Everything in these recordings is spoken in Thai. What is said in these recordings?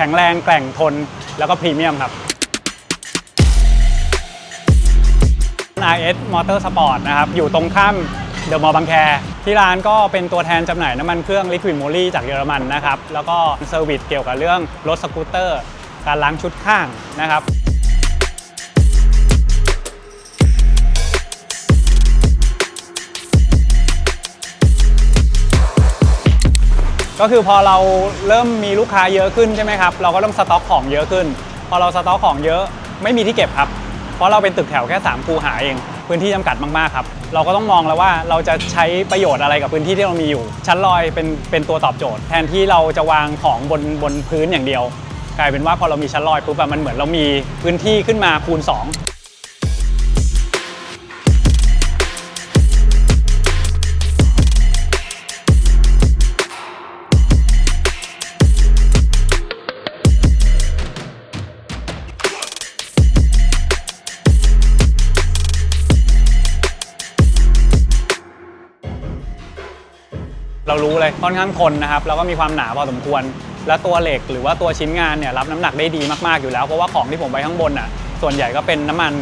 ข็งแรงแกร่งทน แล้วก็พรีเมียมครับ RS Motor Sport นะครับ อยู่ตรงข้ามเดอะมอลล์บางแค ที่ร้านก็เป็นตัวแทนจำหน่ายน้ำมันเครื่อง Liquid Moly จากเยอรมันนะครับ แล้วก็เซอร์วิสเกี่ยวกับเรื่องรถสกูตเตอร์ การล้างชุดข้างนะครับ ก็คือพอเราเริ่มมีลูกค้าเยอะขึ้นใช่ไหมครับ เราก็ต้องสต็อกของเยอะขึ้น พอเราสต็อกของเยอะไม่มีที่เก็บครับ เพราะเราเป็นตึกแถวแค่ 3 คูหาเอง พื้นที่จำกัดมากๆครับ เราก็ต้องมองแล้วว่าเราจะใช้ประโยชน์อะไรกับพื้นที่ที่เรามีอยู่ ชั้นลอยเป็นเป็นตัวตอบโจทย์ แทนที่เราจะวางของบนบนพื้นอย่างเดียว กลายเป็นว่าพอเรามีชั้นลอยปุ๊บอะมันเหมือนเรามีพื้นที่ขึ้นมาคูณ 2 เรารู้เลยค่อนข้างทนนะครับแล้วก็มีความหนาพอสมควร และตัวเหล็กหรือว่าตัวชิ้นงานเนี่ยรับน้ำหนักได้ดีมากๆอยู่แล้ว เพราะว่าของที่ผมไว้ข้างบนอะส่วนใหญ่ก็เป็นน้ำมัน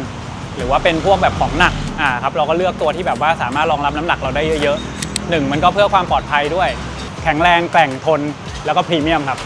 หรือว่าเป็นพวกแบบของหนักอ่าครับเราก็เลือกตัวที่แบบว่าสามารถรองรับน้ำหนักเราได้เยอะๆหนึ่งมันก็เพื่อความปลอดภัยด้วย แข็งแรงแกร่งทนแล้วก็พรีเมียมครับ